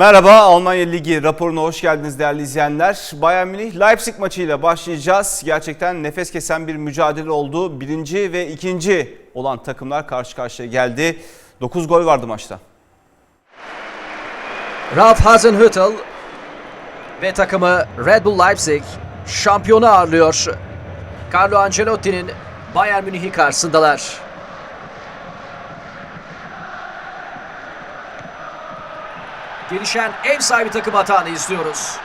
Merhaba Almanya Ligi raporuna hoş geldiniz değerli izleyenler. Bayern Münih Leipzig maçıyla başlayacağız. Gerçekten nefes kesen bir mücadele oldu. Birinci ve ikinci olan takımlar karşı karşıya geldi. 9 gol vardı maçta. Ralf Hasenhüttl ve takımı Red Bull Leipzig şampiyonu ağırlıyor. Carlo Ancelotti'nin Bayern Münih'i karşısındalar. Gelişen ev sahibi takım hatanı izliyoruz.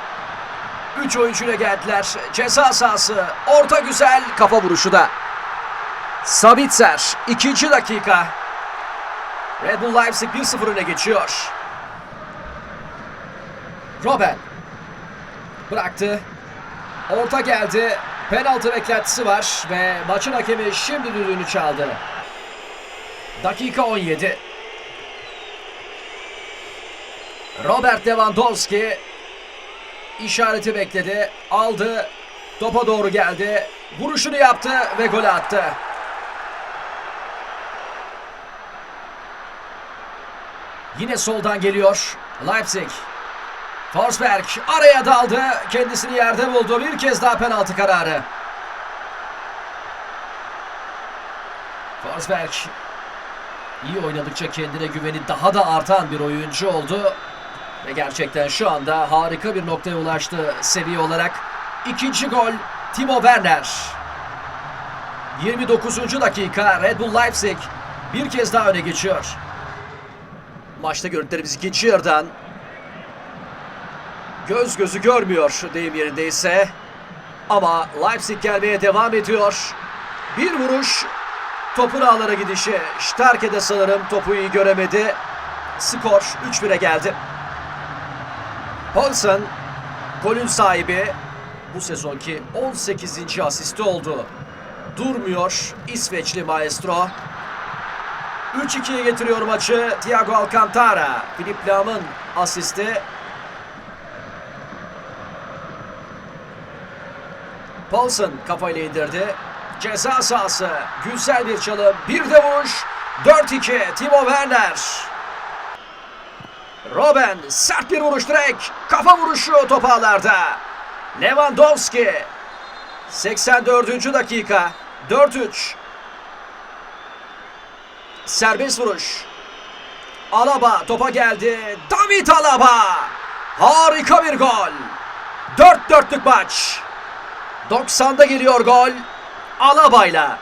3 oyuncuyla geldiler. Ceza sahası. Orta güzel. Kafa vuruşu da. Sabitzer. ikinci dakika. Red Bull Leipzig 1-0 öne geçiyor. Robben bıraktı. Orta geldi. Penaltı beklentisi var ve maçın hakemi şimdi düdüğünü çaldı. Dakika 17. Robert Lewandowski işareti bekledi. Aldı. Topa doğru geldi. Vuruşunu yaptı ve gol attı. Yine soldan geliyor. Leipzig. Forsberg araya daldı. Kendisini yerde buldu. Bir kez daha penaltı kararı. Forsberg iyi oynadıkça kendine güveni daha da artan bir oyuncu oldu. Ve gerçekten şu anda harika bir noktaya ulaştı seviye olarak. İkinci gol Timo Werner. 29. dakika Red Bull Leipzig bir kez daha öne geçiyor. Maçta görüntülerimiz ikinci yarıdan göz gözü görmüyor deyim yerindeyse. Ama Leipzig gelmeye devam ediyor. Bir vuruş topun ağlara gidişi. Starke'de sanırım topu iyi göremedi. Skor 3-1'e geldi. Paulsen golün sahibi bu sezonki 18. asisti oldu. Durmuyor İsveçli maestro. 3-2'ye getiriyor maçı Thiago Alcantara. Filip Lam'ın asisti. Paulson kafayla indirdi. Ceza sahası. Güzel bir çalım. Bir de vuruş. 4-2. Timo Werner. Robben sert bir vuruş direkt. Kafa vuruşu top ağlarda. Lewandowski. 84. dakika. 4-3. Serbest vuruş. Alaba topa geldi. David Alaba. Harika bir gol. 4 dörtlük maç. 90'da geliyor gol. Alaba'yla.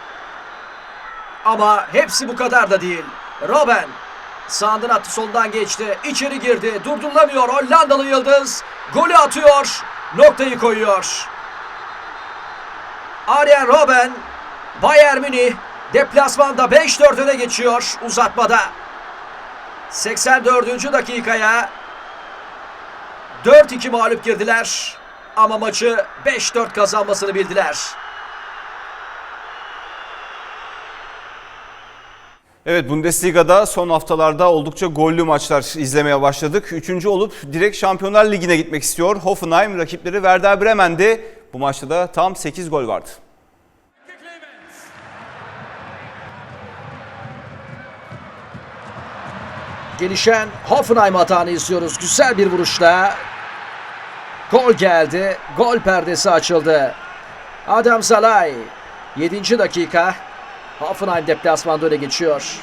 Ama hepsi bu kadar da değil. Robben sağından attı soldan geçti. İçeri girdi. Durdurulamıyor. Hollandalı Yıldız golü atıyor. Noktayı koyuyor. Arjen Robben Bayern Münih deplasmanda 5-4 öne geçiyor uzatmada. 84. dakikaya 4-2 mağlup girdiler ama maçı 5-4 kazanmasını bildiler. Evet Bundesliga'da son haftalarda oldukça gollü maçlar izlemeye başladık. Üçüncü olup direkt Şampiyonlar Ligi'ne gitmek istiyor. Hoffenheim rakipleri Werder Bremen'di. Bu maçta da tam 8 gol vardı. Gelişen Hoffenheim hatanı izliyoruz. Güzel bir vuruşla. Gol geldi. Gol perdesi açıldı. Adam Salay. 7. dakika. Hoffenheim deplasmanda öne geçiyor.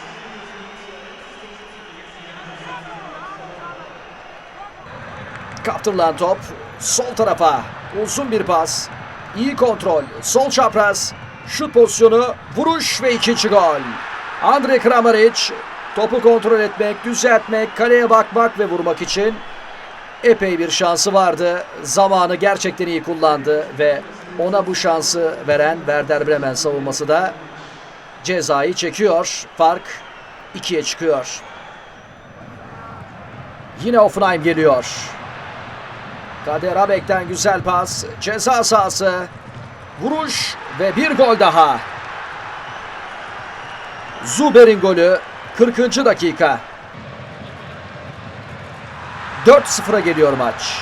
Kaptırılan top sol tarafa. Uzun bir pas. İyi kontrol. Sol çapraz. Şut pozisyonu. Vuruş ve ikinci gol. Andre Kramaric topu kontrol etmek, düzeltmek, kaleye bakmak ve vurmak için epey bir şansı vardı. Zamanı gerçekten iyi kullandı ve ona bu şansı veren Werder Bremen savunması da cezayı çekiyor. Fark 2'ye çıkıyor. Yine Hoffenheim geliyor. Kader Abek'ten güzel pas. Ceza sahası. Vuruş ve bir gol daha. Zuber'in golü 40. dakika. 4-0'a geliyor maç.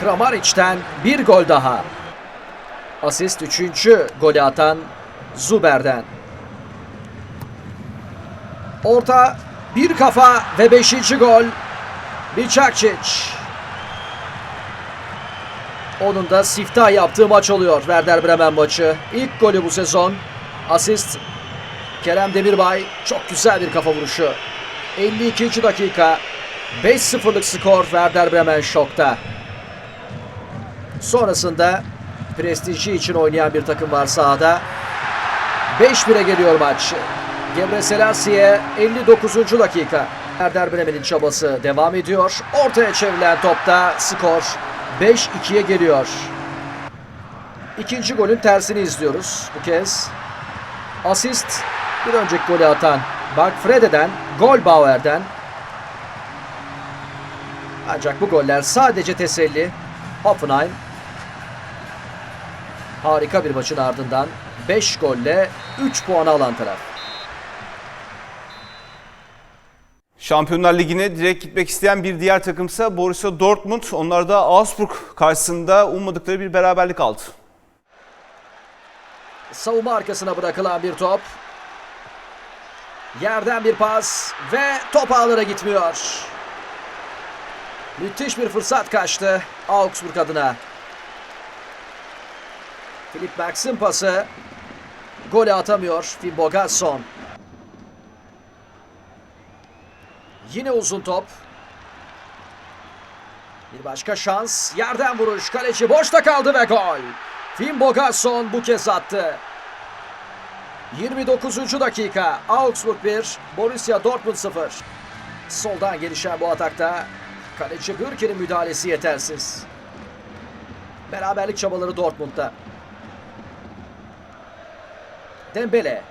Kramaric'ten bir gol daha. Asist 3. golü atan Zuber'den. Orta bir kafa ve 5. gol Biçakçiç. Onun da siftah yaptığı maç oluyor Werder Bremen maçı. İlk golü bu sezon. Asist Kerem Demirbay. Çok güzel bir kafa vuruşu. 52. dakika. 5-0'lık skor Werder Bremen şokta. Sonrasında prestiji için oynayan bir takım var sahada. 5-1'e geliyor maç. Gebre Selassi'ye 59. dakika. Werder Bremen'in çabası devam ediyor. Ortaya çevrilen topta skor 5-2'ye geliyor. İkinci golün tersini izliyoruz bu kez. Asist bir önceki golü atan Mark Frede'den, gol Bauer'den. Ancak bu goller sadece teselli. Hoffenheim harika bir maçın ardından 5 golle 3 puanı alan taraf. Şampiyonlar Ligi'ne direkt gitmek isteyen bir diğer takımsa Borussia Dortmund. Onlar da Augsburg karşısında ummadıkları bir beraberlik aldı. Savunma arkasına bırakılan bir top. Yerden bir pas ve top ağlara gitmiyor. Müthiş bir fırsat kaçtı Augsburg adına. Philip Max'in pası. Golü atamıyor Finn Bogason. Yine uzun top. Bir başka şans. Yerden vuruş. Kaleci boşta kaldı ve gol. Finn Bogason bu kez attı. 29. dakika. Augsburg 1, Borussia Dortmund 0. Soldan gelişen bu atakta kaleci Gürke'nin müdahalesi yetersiz. Beraberlik çabaları Dortmund'da. Dembele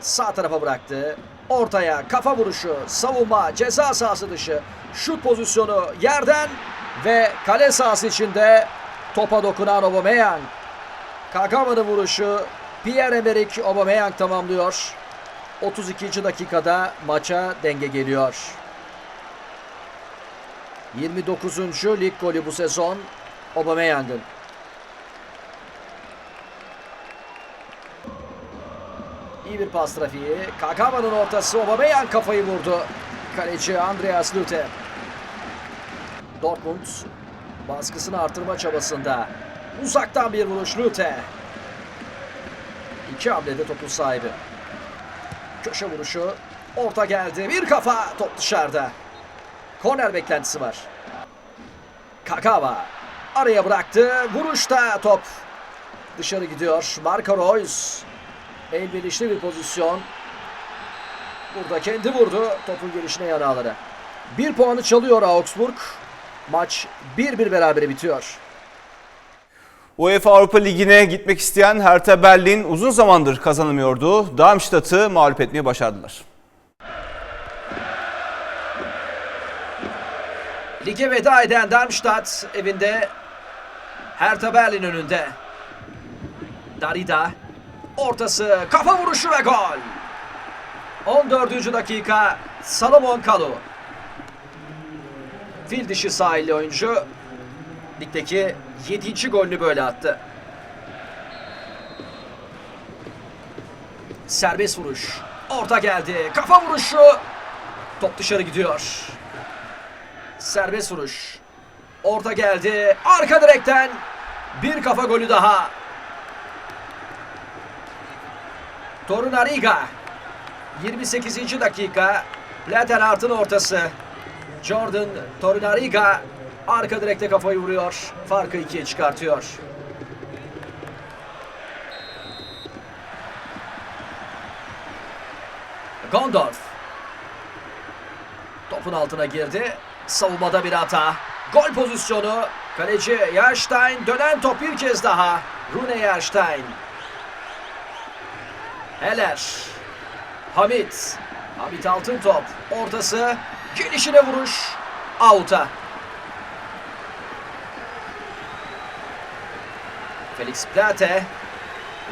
sağ tarafa bıraktı. Ortaya kafa vuruşu, savunma, ceza sahası dışı, şut pozisyonu yerden ve kale sahası içinde topa dokunan Aubameyang. Kagama'nın vuruşu Pierre-Emerick Aubameyang tamamlıyor. 32. dakikada maça denge geliyor. 29. lig golü bu sezon Aubameyang'ın. İyi bir pas trafiği. Kagama'nın ortası Aubameyang kafayı vurdu. Kaleci Andreas Lute. Dortmund baskısını artırma çabasında. Uzaktan bir vuruş Lute. İki hamlede topun sahibi. Köşe vuruşu. Orta geldi. Bir kafa. Top dışarıda. Korner beklentisi var. Kagawa. Araya bıraktı. Vuruşta top. Dışarı gidiyor. Marco Reus. Elverişli bir pozisyon. Burada kendi vurdu. Topun gelişine yanağları. Bir puanı çalıyor Augsburg. Maç 1-1 berabere bitiyor. UEFA Avrupa Ligi'ne gitmek isteyen Hertha Berlin uzun zamandır kazanamıyordu. Darmstadt'ı mağlup etmeyi başardılar. Lige veda eden Darmstadt evinde Hertha Berlin önünde. Darida ortası kafa vuruşu ve gol. 14. dakika Salomon Kalu. Fil dişi sahilli oyuncu ligdeki 7. golünü böyle attı. Serbest vuruş. Orta geldi. Kafa vuruşu. Top dışarı gidiyor. Serbest vuruş. Orta geldi. Arka direkten bir kafa golü daha. Torunariga. 28. dakika. Plattenhart'ın ortası. Jordan Torunariga arka direkte kafayı vuruyor. Farkı ikiye çıkartıyor. Gondorf. Topun altına girdi. Savunmada bir hata. Gol pozisyonu. Kaleci Yerstein dönen top bir kez daha. Rune Yerstein. Heller. Hamit. Hamit altın top. Ortası. Gelişine vuruş. Out'a. Felix Plate.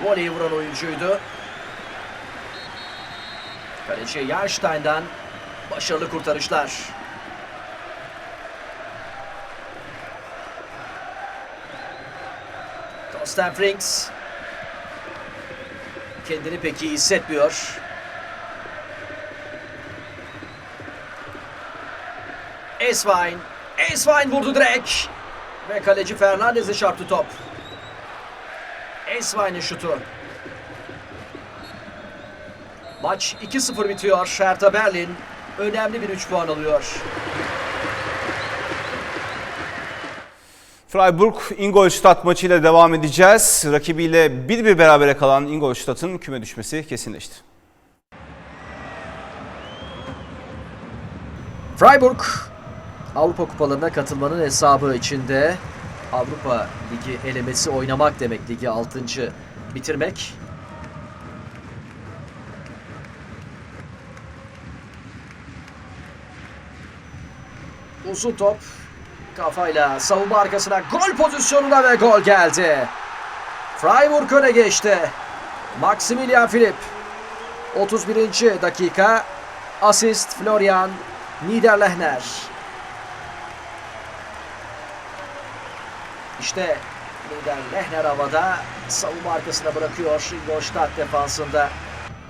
Voleyi vuran oyuncuydu. Kaleci Yerstein'den başarılı kurtarışlar. Constant Frings kendini pek iyi hissetmiyor. Esvain Eiswein vurdu direkt. Ve kaleci Fernandez'e çarptı top. Eiswein'in şutu. Maç 2-0 bitiyor. Hertha Berlin önemli bir 3 puan alıyor. Freiburg Ingolstadt maçıyla devam edeceğiz. Rakibiyle 1-1 berabere kalan Ingolstadt'ın küme düşmesi kesinleşti. Freiburg Avrupa kupalarına katılmanın hesabı içinde Avrupa Ligi elemesi oynamak demek. Ligi 6. bitirmek. Uzun top kafayla savunma arkasına gol pozisyonuna ve gol geldi. Freiburg öne geçti. Maximilian Philipp 31. dakika asist Florian Niederlechner. İşte Niederlechner havada savunma arkasına bırakıyor. Ingolstadt defansında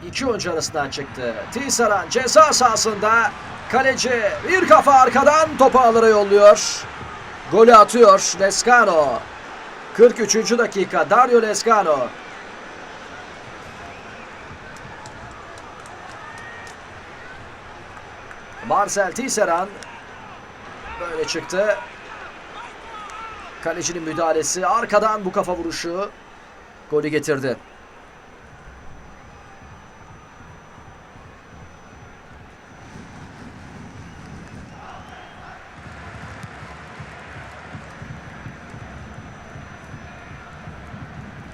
iki oyuncu arasından çıktı. Tisserand ceza sahasında kaleci bir kafa arkadan topu alır'a yolluyor. Golü atıyor Lescano. 43. dakika Dario Lescano. Marcel Tisserand böyle çıktı. Kalecinin müdahalesi arkadan bu kafa vuruşu golü getirdi.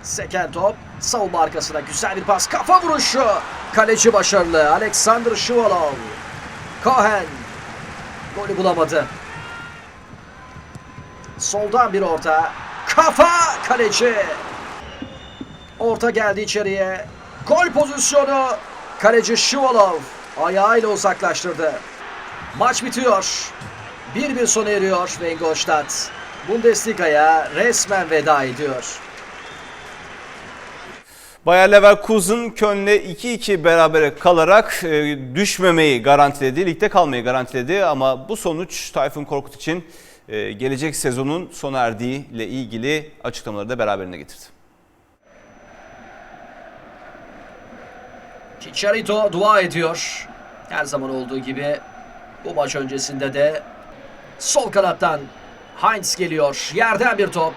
Seken top savunma arkasına güzel bir pas kafa vuruşu kaleci başarılı Alexander Şivalov Cohen golü bulamadı. Soldan bir orta. Kafa kaleci. Orta geldi içeriye. Gol pozisyonu. Kaleci Şivalov ayağıyla uzaklaştırdı. Maç bitiyor. 1-1 sona eriyor ve Ingolstadt Bundesliga'ya resmen veda ediyor. Bayer Leverkusen Köln'le 2-2 berabere kalarak e, düşmemeyi garantiledi, ligde kalmayı garantiledi ama bu sonuç Tayfun Korkut için e, gelecek sezonun sona erdiği ile ilgili açıklamaları da beraberine getirdi. Chicharito dua ediyor. Her zaman olduğu gibi bu maç öncesinde de sol kanattan Heinz geliyor. Yerden bir top.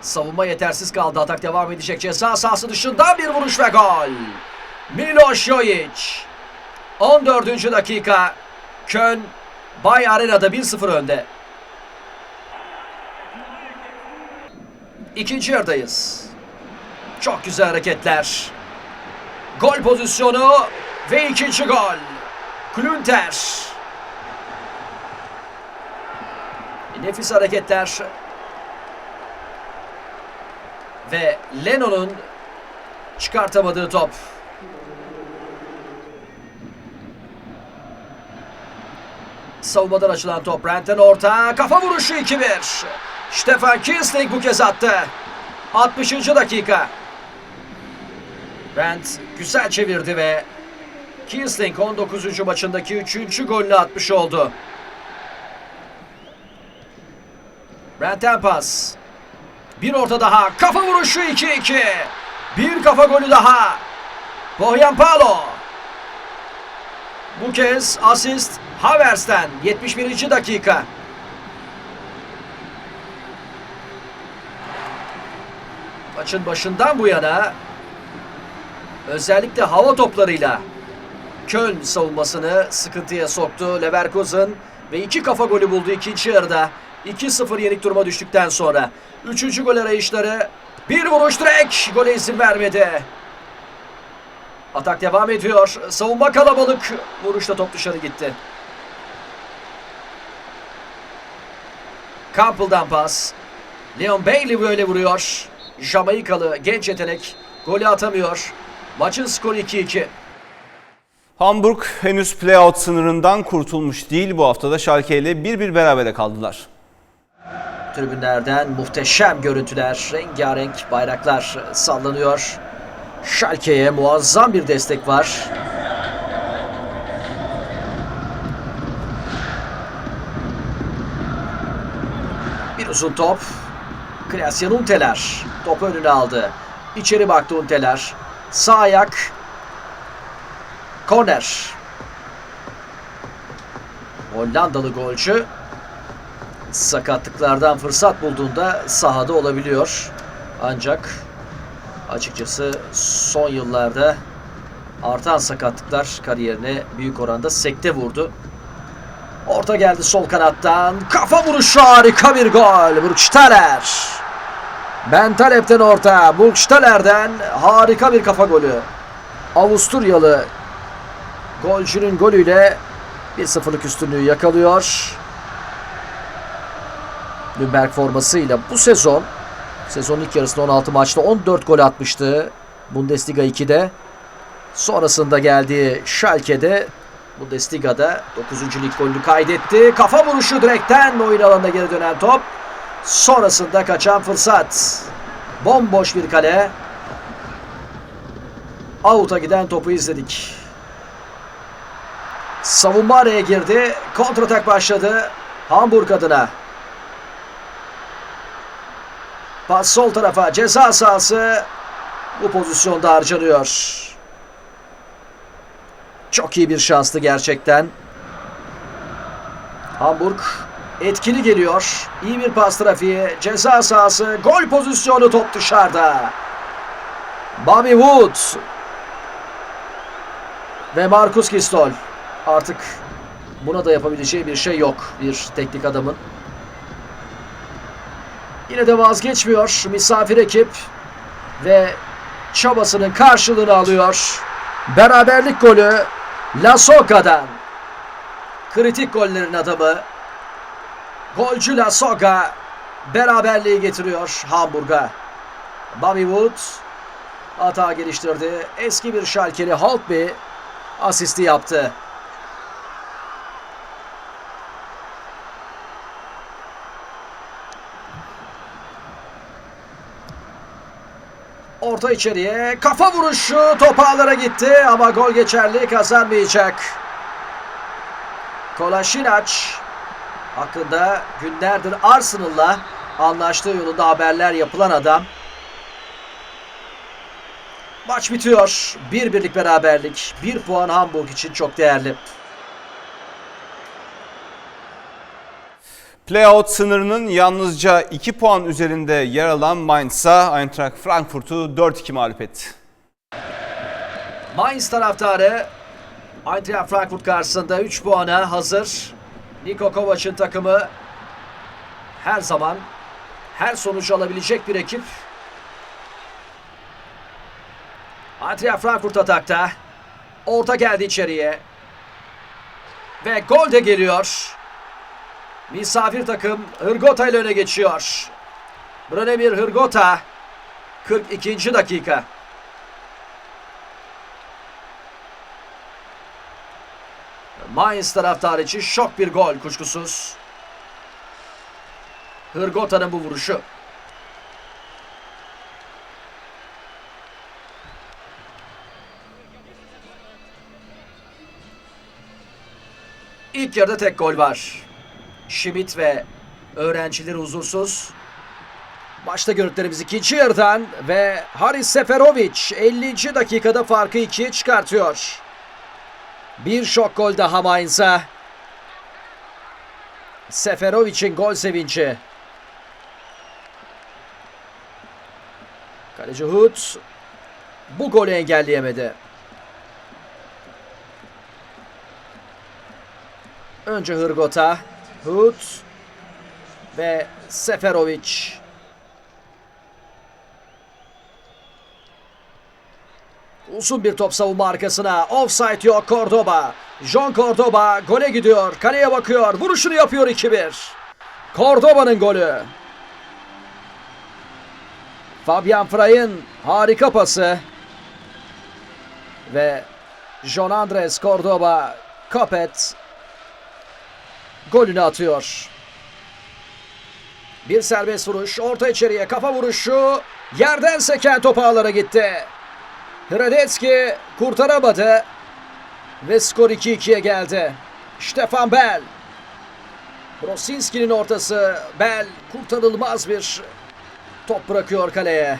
Savunma yetersiz kaldı. Atak devam edecek. Ceza sahası dışında bir vuruş ve gol. Miloš Jojic. 14. dakika. Köln Bay Arena'da 1-0 önde. İkinci yarıdayız. Çok güzel hareketler. Gol pozisyonu ve ikinci gol. Klünter. Nefis hareketler. Ve Leno'nun çıkartamadığı top. Savunmadan açılan top. Brent'ten orta. Kafa vuruşu 2-1. Stefan Kiesling bu kez attı. 60. dakika. Brent güzel çevirdi ve Kiesling 19. maçındaki 3. golünü atmış oldu. Brent'ten pas. Bir orta daha. Kafa vuruşu 2-2. Bir kafa golü daha. Bohyan Palo. Bu kez asist Havers'ten 71. dakika. Maçın başından bu yana özellikle hava toplarıyla Köln savunmasını sıkıntıya soktu Leverkusen ve iki kafa golü buldu ikinci yarıda. 2-0 yenik duruma düştükten sonra. Üçüncü gol arayışları. Bir vuruş direkt. Gole izin vermedi. Atak devam ediyor. Savunma kalabalık. Vuruşta top dışarı gitti. Campbell'dan pas. Leon Bailey böyle vuruyor. Jamaikalı genç yetenek golü atamıyor. Maçın skoru 2-2. Hamburg henüz playout sınırından kurtulmuş değil. Bu haftada Schalke ile 1-1 berabere kaldılar. Tribünlerden muhteşem görüntüler, rengarenk bayraklar sallanıyor. Schalke'ye muazzam bir destek var. Uzun top. Klasyan Unteler. Topu önüne aldı. İçeri baktı Unteler. Sağ ayak. Korner. Hollandalı golcü sakatlıklardan fırsat bulduğunda sahada olabiliyor. Ancak açıkçası son yıllarda artan sakatlıklar kariyerine büyük oranda sekte vurdu. Orta geldi sol kanattan. Kafa vuruşu harika bir gol. Burgstaller. Ben Talep'ten orta. Burgstaller'den harika bir kafa golü. Avusturyalı golcünün golüyle 1-0'lık üstünlüğü yakalıyor. Nürnberg formasıyla bu sezon sezonun ilk yarısında 16 maçta 14 gol atmıştı. Bundesliga 2'de. Sonrasında geldiği Schalke'de Bundesliga'da 9. lig golünü kaydetti. Kafa vuruşu direkten oyun alanına geri dönen top. Sonrasında kaçan fırsat. Bomboş bir kale. Out'a giden topu izledik. Savunma araya girdi. Kontratak başladı. Hamburg adına. Pas sol tarafa. Ceza sahası. Bu pozisyonda harcanıyor. Çok iyi bir şanstı gerçekten. Hamburg etkili geliyor. İyi bir pas trafiği. Ceza sahası. Gol pozisyonu top dışarıda. Bobby Wood. Ve Marcus Gistol. Artık buna da yapabileceği bir şey yok bir teknik adamın. Yine de vazgeçmiyor misafir ekip ve çabasının karşılığını alıyor. Beraberlik golü Lasoga'dan. Kritik gollerin adamı. Golcü Lasoga beraberliği getiriyor Hamburg'a. Bobby Wood hata geliştirdi. Eski bir Schalke'li Holtby asisti yaptı. Orta içeriye kafa vuruşu top ağlara gitti ama gol geçerli kazanmayacak. Kolaşinac hakkında günlerdir Arsenal'la anlaştığı yolunda haberler yapılan adam. Maç bitiyor. Bir birlik beraberlik. Bir puan Hamburg için çok değerli. Playout sınırının yalnızca 2 puan üzerinde yer alan Mainz'a Eintracht Frankfurt'u 4-2 mağlup etti. Mainz taraftarı Eintracht Frankfurt karşısında 3 puana hazır. Niko Kovac'ın takımı her zaman her sonucu alabilecek bir ekip. Eintracht Frankfurt atakta. Orta geldi içeriye. Ve gol de geliyor. Misafir takım Hırgota ile öne geçiyor. Branemir Hırgota 42. dakika. Mainz taraftarı için şok bir gol kuşkusuz. Hırgota'nın bu vuruşu. İlk yarıda tek gol var. Schmidt ve öğrencileri huzursuz. Maçta görüntülerimiz ikinci yarıdan ve Haris Seferovic 50. dakikada farkı ikiye çıkartıyor. Bir şok gol daha Mainz'a. Seferovic'in gol sevinci. Kaleci Hood bu golü engelleyemedi. Önce Hırgota, Hood ve Seferovic. Uzun bir top savunma arkasına. Offside yok Cordoba. John Cordoba gole gidiyor. Kaleye bakıyor. Vuruşunu yapıyor 2-1. Cordoba'nın golü. Fabian Frey'in harika pası. Ve John Andres Cordoba Kapet golünü atıyor. Bir serbest vuruş. Orta içeriye kafa vuruşu. Yerden seken top ağlara gitti. Hradetski kurtaramadı. Ve skor 2-2'ye geldi. Stefan Bell. Brosinski'nin ortası. Bel kurtarılmaz bir top bırakıyor kaleye.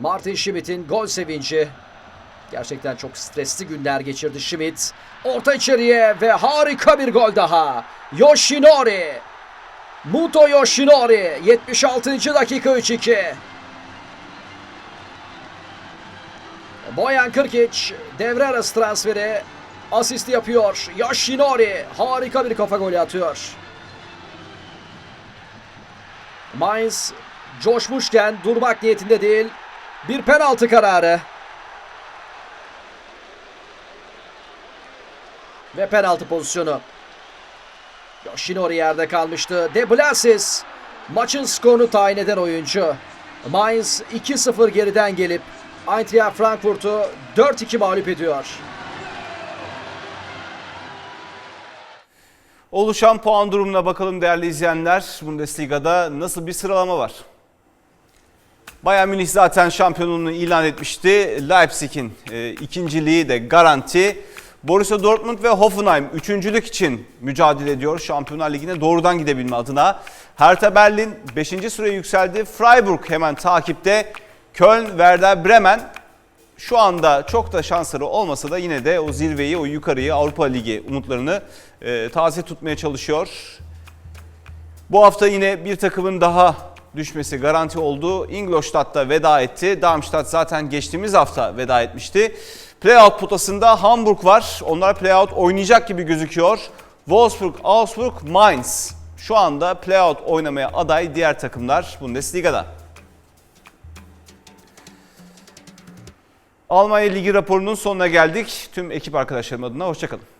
Martin Schmidt'in gol sevinci. Gerçekten çok stresli günler geçirdi Schmidt. Orta içeriye ve harika bir gol daha. Yoshinori. Muto Yoshinori 76. dakika 3-2. Boyan Kırkiç devre arası transferi asist yapıyor. Yoshinori harika bir kafa golü atıyor. Mainz coşmuşken durmak niyetinde değil. Bir penaltı kararı. Ve penaltı pozisyonu. Yoshinori yerde kalmıştı. De Blasis maçın skorunu tayin eden oyuncu. Mainz 2-0 geriden gelip Eintracht Frankfurt'u 4-2 mağlup ediyor. Oluşan puan durumuna bakalım değerli izleyenler. Bundesliga'da nasıl bir sıralama var? Bayern Münih zaten şampiyonluğunu ilan etmişti. Leipzig'in e, ikinciliği de garanti. Borussia Dortmund ve Hoffenheim üçüncülük için mücadele ediyor Şampiyonlar Ligi'ne doğrudan gidebilme adına. Hertha Berlin 5. sıraya yükseldi. Freiburg hemen takipte. Köln, Werder Bremen şu anda çok da şansları olmasa da yine de o zirveyi, o yukarıyı Avrupa Ligi umutlarını e, taze tutmaya çalışıyor. Bu hafta yine bir takımın daha düşmesi garanti oldu. Ingolstadt'ta veda etti. Darmstadt zaten geçtiğimiz hafta veda etmişti. Playout potasında Hamburg var. Onlar playout oynayacak gibi gözüküyor. Wolfsburg, Augsburg, Mainz. Şu anda playout oynamaya aday diğer takımlar Bundesliga'da. Almanya Ligi raporunun sonuna geldik. Tüm ekip arkadaşlarım adına hoşçakalın.